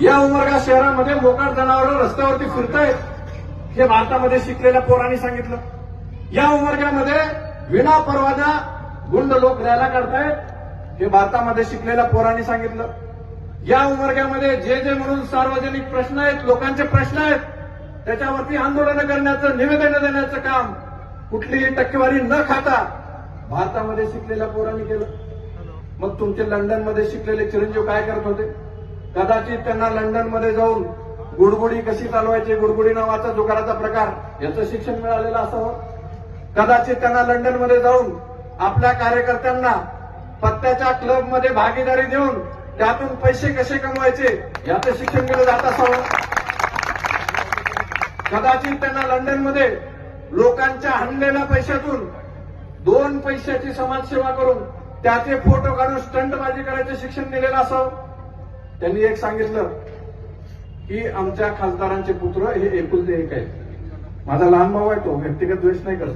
या उमरगा शहरामध्ये मोकाट जनावर रस्त्यावरती फिरतायत. हे भारतामध्ये शिकलेल्या पोरांनी सांगितलं. या उमरग्यामध्ये विना परवाना गुंड लोक रॅला काढतायत. हे भारतामध्ये शिकलेल्या पोरांनी सांगितलं. या उमरग्यामध्ये जे जे म्हणून सार्वजनिक प्रश्न आहेत लोकांचे प्रश्न आहेत त्याच्यावरती आंदोलन करण्याचं निवेदन देण्याचं काम कुठलीही टक्केवारी न खाता भारतामध्ये शिकलेल्या पोरांनी केलं. मग तुमचे लंडनमध्ये शिकलेले चिरंजीव काय करत होते? कदाचित त्यांना लंडनमध्ये जाऊन गुडगुडी कशी चालवायची गुडगुडी नावाचा जुगाराचा प्रकार याचं शिक्षण मिळालेलं असावं? कदाचित त्यांना लंडनमध्ये जाऊन आपल्या कार्यकर्त्यांना पत्त्याच्या क्लबमध्ये भागीदारी देऊन त्यातून पैसे कसे कमवायचे याचं शिक्षण केलं जात असावं? कदाचित त्यांना लंडनमध्ये लोकांच्या हणलेल्या पैशातून दोन पैशाची समाजसेवा करून त्याचे फोटो काढून स्टंटबाजी करायचं शिक्षण दिलेलं असावं? त्यांनी एक सांगितलं की आमच्या खासदारांचे पुत्र हे एकुलते एक आहेत. माझा लहान भाऊ आहे तो व्यक्तिगत द्वेष नाही करत.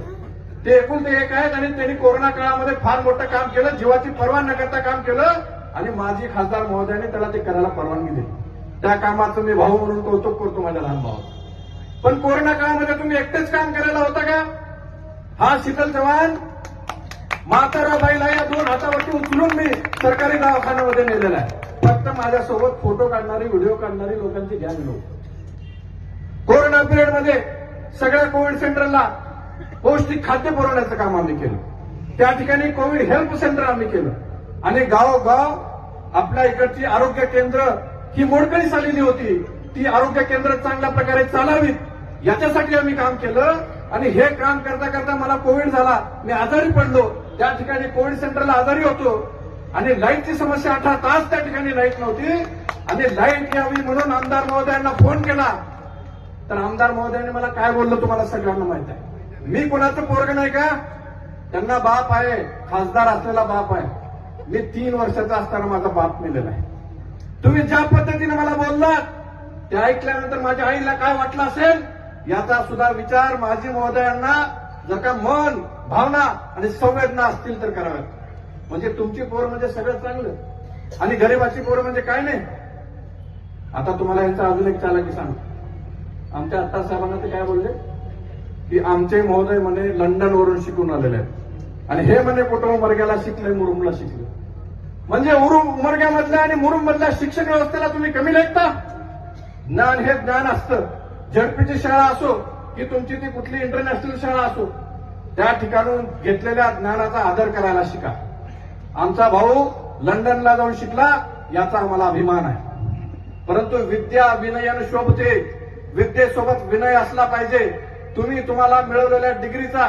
ते एकुलते एक आहेत आणि त्यांनी कोरोना काळामध्ये फार मोठं काम केलं जीवाची पर्वा न करता काम केलं आणि माझी खासदार महोदयाने त्याला ते करायला परवानगी दिली. त्या कामाचं मी भाऊ म्हणून कौतुक करतो माझ्या लहान भाऊ पण कोरोना काळामध्ये तुम्ही एकटेच काम करायला होता का? हा शीतल चव्हाण म्हाताराबाईला या दोन हातावरती उचलून मी सरकारी दवाखान्यामध्ये नेलेला आहे. फक्त माझ्यासोबत फोटो काढणारी व्हिडिओ काढणारी लोकांची घ्या नव्हतं कोरोना पिरियडमध्ये सगळ्या कोविड सेंटरला पौष्टिक खाद्य पुरवण्याचं काम आम्ही केलं. त्या ठिकाणी कोविड हेल्प सेंटर आम्ही केलं. आणि गावोगाव आपल्या इकडची आरोग्य केंद्र ही मोडकळीस आलेली होती. ती आरोग्य केंद्र चांगल्या प्रकारे चालावीत. याच्यासाठी आम्ही काम केलं. आणि हे काम करता करता मला कोविड झाला. मी आजारी पडलो. त्या ठिकाणी कोविड सेंटरला आजारी होतो. आणि लाईटची समस्या अठरा तास त्या ठिकाणी लाइट नव्हती. आणि लाइट यावी म्हणून आमदार महोदयांना फोन केला. तर आमदार महोदयांनी मला काय बोललं तुम्हाला सगळ्यांना माहीत आहे. मी कोणाचं पोरग नाही का? त्यांना बाप आहे. खासदार असलेला बाप आहे. मी तीन वर्षाचा असताना माझा बाप मेलेला आहे. तुम्ही ज्या पद्धतीने मला बोललात ते ऐकल्यानंतर माझ्या आईला काय वाटलं असेल? याचा सुद्धा विचार माजी महोदयांना जर का मन भावना आणि संवेदना असतील तर कराव्यात. म्हणजे तुमची पोर म्हणजे सगळं चांगलं. आणि गरिबाची पोर म्हणजे काय नाही? आता तुम्हाला यांचा अजून एक चालाकी सांग. आमच्या आत्ता साहेबांना ते काय बोलले? की आमचे महोदय म्हणे लंडन वरून शिकून आलेले आहेत. आणि हे म्हणे कुटुंब वर्गाला शिकले मुरुमला शिकले म्हणजे उरुम उमरग्यामधल्या आणि मुरुम मधल्या शिक्षण व्यवस्थेला तुम्ही कमी लेखता? ज्ञान हे ज्ञान असतं. झडपीची शाळा असो की तुमची ती कुठली इंटरनॅशनल शाळा असो त्या ठिकाणून घेतलेल्या ज्ञानाचा आदर करायला शिका. आमचा भाऊ लंडनला जाऊन शिकला याचा आम्हाला अभिमान आहे. परंतु विद्या विनयानं शोभते विद्येसोबत विनय असला पाहिजे. तुम्ही तुम्हाला मिळवलेल्या डिग्रीचा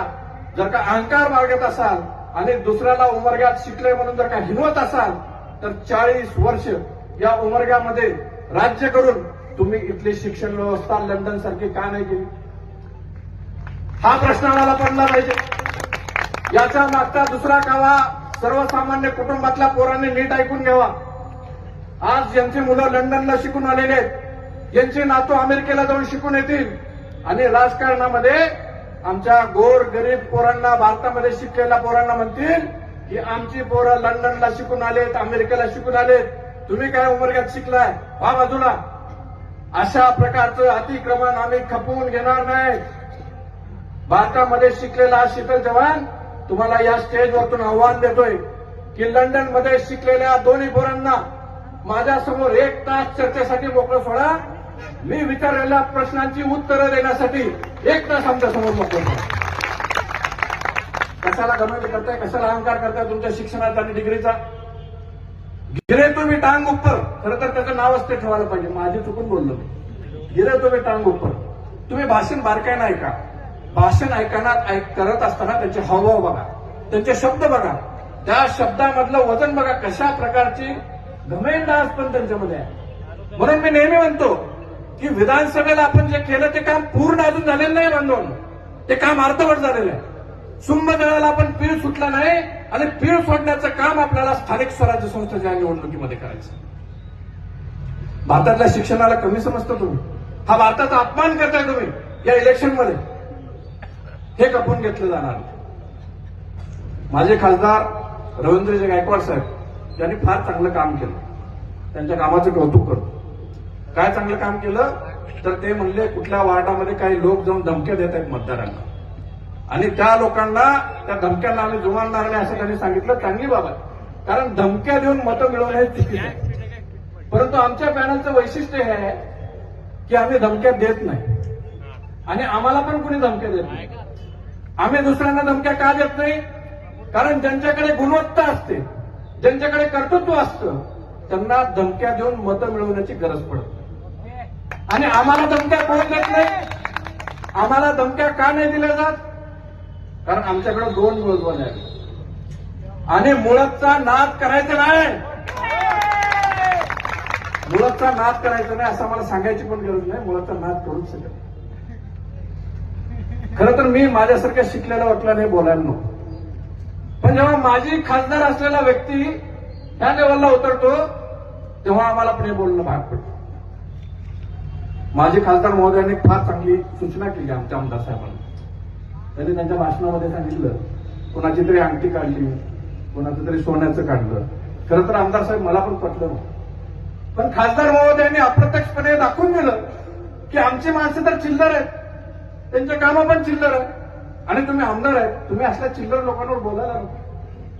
जर का अहंकार बाळगत असाल आणि दुसऱ्याला उमरग्यात शिकले म्हणून जर का हिनवत असाल तर चाळीस वर्ष या उमरग्यामध्ये राज्य करून तुम्ही इथली शिक्षण व्यवस्था लंडन सारखी का नाही केली? हा प्रश्न आम्हाला पडला पाहिजे. याच्या मागचा दुसरा कावा सर्वसामान्य कुटुंबातल्या पोरांनी नीट ऐकून घ्यावा. आज ज्यांची मुलं लंडनला शिकून आलेले आहेत यांचे नातू अमेरिकेला जाऊन शिकून येतील आणि राजकारणामध्ये आमच्या गोर गरीब पोरांना भारतामध्ये शिकलेल्या पोरांना म्हणतील की आमची पोरं लंडनला शिकून आलेत अमेरिकेला शिकून आलेत. तुम्ही काय उमरग्यात शिकलाय? वा बाजूला. अशा प्रकारचं अतिक्रमण आम्ही खपवून घेणार नाही भारतामध्ये शिकलेला हा शीतल जवान तुम्हाला या स्टेजवरतून आव्हान देतोय की लंडनमध्ये शिकलेल्या दोन्ही पोरांना माझ्यासमोर एक तास चर्चेसाठी मोकळं सोडा. मी विचारलेल्या प्रश्नांची उत्तरं देण्यासाठी एक तास आमच्यासमोर मोकळं सोडा. कशाला गमेंट करताय? कशाला अहंकार करताय तुमच्या शिक्षणाचा आणि डिग्रीचा? गिरे तुम्ही टांग उपर खरं तर त्याचं नावच ते ठेवायला पाहिजे. माझी चुकून बोललो मी. गिरे तुम्ही टांग उपर तुम्ही भाषण नाही का भाषण ऐकताना ऐक करत असताना त्यांचे हावभाव बघा. त्यांचे शब्द बघा. त्या शब्दामधलं वजन बघा कशा प्रकारची घमेंडास पण त्यांच्यामध्ये आहे. म्हणून मी नेहमी म्हणतो की विधानसभेला आपण जे केलं ते काम पूर्ण अजून झालेलं नाही बांधवून ते काम अर्धवट झालेलं आहे. सुंभदळाला आपण पीळ सुटला नाही आणि पीळ सोडण्याचं काम आपल्याला स्थानिक स्वराज्य संस्थेच्या निवडणुकीमध्ये करायचं भारतातल्या शिक्षणाला कमी समजतो तुम्ही. हा भारताचा अपमान करताय तुम्ही या इलेक्शनमध्ये हे कपून घेतलं जाणार. माझे खासदार रवींद्रजी गायकवाड साहेब यांनी फार चांगलं काम केलं. त्यांच्या कामाचं कौतुक करतो काय चांगलं काम केलं? तर ते म्हणले कुठल्या वार्डामध्ये काही लोक जाऊन धमक्या देत आहेत मतदारांना. आणि त्या लोकांना त्या धमक्यांना आम्ही जुमानणार नाही असं त्यांनी सांगितलं. चांगली बाब आहे कारण धमक्या देऊन मतं मिळवणं हे चुकीचं आहे. परंतु आमच्या पॅनलचं वैशिष्ट्य हे आहे की आम्ही धमक्या देत नाही. आणि आम्हाला पण कुणी धमक्या देत नाही. आम्ही दुसऱ्यांना धमक्या का देत नाही? कारण ज्यांच्याकडे गुणवत्ता असते ज्यांच्याकडे कर्तृत्व असतं त्यांना धमक्या देऊन मतं मिळवण्याची गरज पडत आणि आम्हाला धमक्या कोण देत नाही? आम्हाला धमक्या का नाही दिल्या जात? कारण आमच्याकडे दोन योजना आहेत. आणि मुळतचा नाद करायचा नाही. मुळतचा नाद करायचा नाही असं मला सांगायची पण गरज नाही. मुळतचा नाद करूच शकत खरं तर मी माझ्यासारख्या शिकलेल्या वाटला बोलायला नको. पण जेव्हा माझी खासदार असलेला व्यक्ती त्या लेवलला उतरतो तेव्हा आम्हाला पण हे बोलणं भाग पडतो. माझे खासदार महोदयांनी फार चांगली सूचना केली आमच्या आमदार साहेबांना. त्यांनी त्यांच्या भाषणामध्ये सांगितलं कोणाची तरी अंगठी काढली कोणाचं तरी सोन्याचं काढलं. खरं तर आमदार साहेब मला पण पटलं नव्हतं. पण खासदार महोदयांनी अप्रत्यक्षपणे दाखवून दिलं की आमची माणसं तर चिल्लर आहेत. त्यांचे कामं पण चिल्लर आहे आणि तुम्ही आमदार आहेत. तुम्ही असल्या चिल्लर लोकांवर बोलायला नको.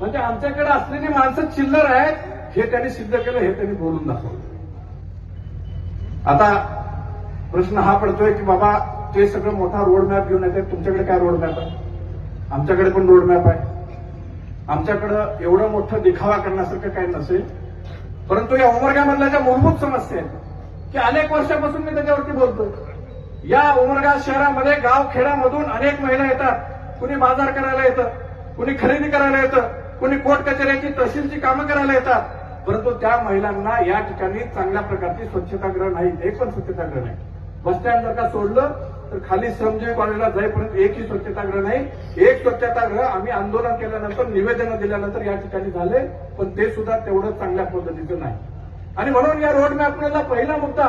म्हणजे आमच्याकडे असलेली माणसं चिल्लर आहेत हे त्यांनी सिद्ध केलं हे त्यांनी बोलून दाखवलं. आता प्रश्न हा पडतोय की बाबा ते सगळं मोठा रोड मॅप घेऊन येते तुमच्याकडे काय रोड मॅप आहे? आमच्याकडे पण रोड मॅप आहे. आमच्याकडं एवढं मोठं दिखावा करण्यासारखं काही नसेल. परंतु या उमरगामधल्या ज्या मूलभूत समस्या आहेत की अनेक वर्षापासून मी त्याच्यावरती बोलतोय. या उमरगा शहरामध्ये गाव खेड्यामधून अनेक महिला येतात. कुणी बाजार करायला येतं कुणी खरेदी करायला येतं कुणी कोर्ट कचेऱ्याची तहसीलची कामं करायला येतात. परंतु त्या महिलांना या ठिकाणी चांगल्या प्रकारची स्वच्छतागृह नाही एक पण स्वच्छतागृह नाही. बस स्टँड जर का सोडलं तर खाली श्रमजीवी कॉलेजला जाईपर्यंत एकही स्वच्छतागृह नाही. एक स्वच्छतागृह आम्ही आंदोलन केल्यानंतर निवेदन दिल्यानंतर या ठिकाणी झाले पण ते सुद्धा तेवढं चांगल्या पद्धतीचं नाही. आणि म्हणून या रोड मॅपचा पहिला मुद्दा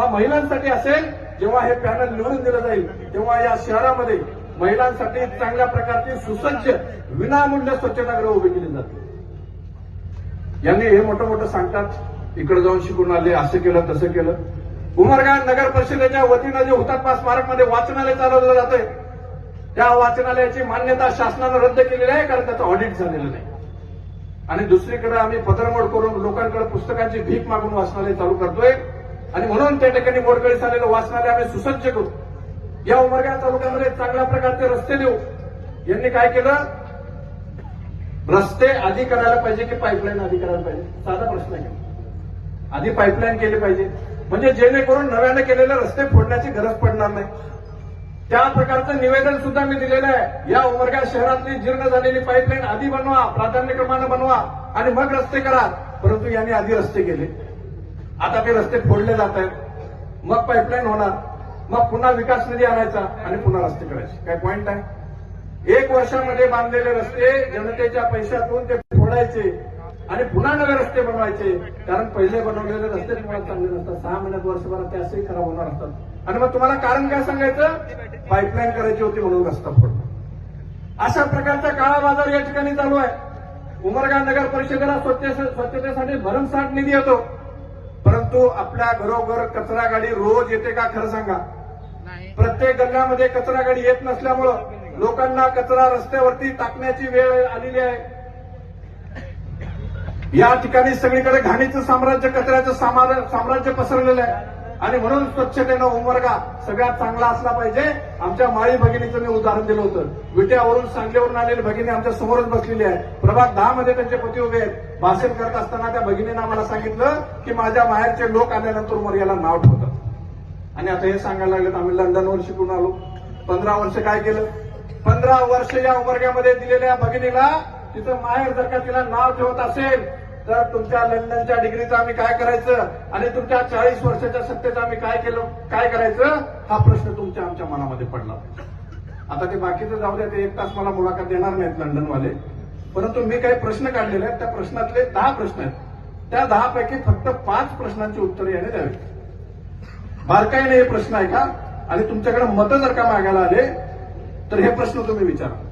हा महिलांसाठी असेल जेव्हा हे पॅनल निवडून दिलं जाईल तेव्हा या शहरामध्ये महिलांसाठी चांगल्या प्रकारची सुसज्ज विनामूल्य स्वच्छतागृह उभी केली जाते. यांनी हे मोठं मोठं सांगतात इकडे जाऊन शिकून आले असं केलं तसं केलं. उमरगा नगर परिषदेच्या वतीनं जे हुतात्मा स्मारकमध्ये वाचनालय चालवलं जातंय त्या वाचनालयाची मान्यता शासनानं रद्द केलेली आहे कारण त्याचं ऑडिट झालेलं नाही. आणि दुसरीकडे आम्ही पदरमोड करून लोकांकडे पुस्तकांची भीक मागून वाचनालय चालू करतोय. आणि म्हणून त्या ठिकाणी मोडकळीस आलेलं वाचनालय आम्ही सुसज्ज करू. या उमरगा तालुक्यामध्ये चांगल्या प्रकारचे रस्ते देऊ. यांनी काय केलं? रस्ते आधी करायला पाहिजे की पाईपलाईन आधी करायला पाहिजे? साधा प्रश्न आहे. आधी पाईपलाईन केली पाहिजे. म्हणजे जेणेकरून नव्याने केलेले रस्ते फोडण्याची गरज पडणार नाही. त्या प्रकारचं निवेदन सुद्धा मी दिलेलं आहे. या उमरगा शहरातली जीर्ण झालेली पाईपलाईन आधी बनवा प्राधान्यक्रमानं बनवा आणि मग रस्ते करा. परंतु यांनी आधी रस्ते केले. आता ते रस्ते फोडले जात आहेत. मग पाईपलाईन होणार. मग पुन्हा विकास निधी आणायचा आणि पुन्हा रस्ते करायचे. काय पॉईंट आहे? एक वर्षामध्ये बांधलेले रस्ते जनतेच्या पैशातून ते फोडायचे आणि पुन्हा नवे रस्ते बनवायचे. कारण पहिले बनवलेले रस्ते तुम्हाला चांगले नसतात सहा महिन्यात वर्षभरात ते असेही खराब होणार असतात. आणि मग तुम्हाला कारण काय सांगायचं? पाईपलाईन करायची होती म्हणून रस्ता फोडतो अशा प्रकारचा काळा बाजार या ठिकाणी चालू आहे. उमरगा नगर परिषदेला स्वच्छ स्वच्छतेसाठी भरमसाठ निधी येतो. परंतु आपल्या घरोघर कचरा गाडी रोज येते का खरं सांगा? प्रत्येक गल्ल्यामध्ये कचरा गाडी येत नसल्यामुळं लोकांना कचरा रस्त्यावरती टाकण्याची वेळ आलेली आहे. या ठिकाणी सगळीकडे घाणीचं साम्राज्य कचऱ्याचं सामा- साम्राज्य पसरलेलं आहे. आणि म्हणून स्वच्छतेनं उमरगा सगळ्यात चांगला असला पाहिजे. आमच्या माळी भगिनीचं मी उदाहरण दिलं होतं. विट्यावरून सांगलीवरून आलेली भगिनी आमच्या समोरच बसलेली आहे. प्रभाग दहा मध्ये त्यांचे पती उभे आहेत. भाषण करत असताना त्या भगिनीनं आम्हाला सांगितलं की माझ्या माहेरचे लोक आल्यानंतर उमरग्याला नाव ठेवतात. आणि आता हे सांगायला लागलं आम्ही लंडनवर शिकून आलो. पंधरा वर्ष काय केलं? पंधरा वर्ष या उमरग्यामध्ये दिलेल्या भगिनीला तिचं माहेर जर का तिला नाव ठेवत असेल तर तुमच्या लंडनच्या डिग्रीचं आम्ही काय करायचं? आणि तुमच्या चाळीस वर्षाच्या सत्तेचं आम्ही काय केलं? काय करायचं? हा प्रश्न तुमच्या आमच्या मनामध्ये पडला. आता ते बाकीचं जाऊ द्या ते एक तास मला मुलाखत देणार नाहीत लंडनवाले. परंतु मी काही प्रश्न काढलेले आहेत. त्या प्रश्नातले दहा प्रश्न आहेत. त्या दहा पैकी फक्त पाच प्रश्नांची उत्तरे याने द्यावी बारकाईने हे प्रश्न आहे का आणि तुमच्याकडे मतं जर का मागायला आले तर हे प्रश्न तुम्ही विचारा.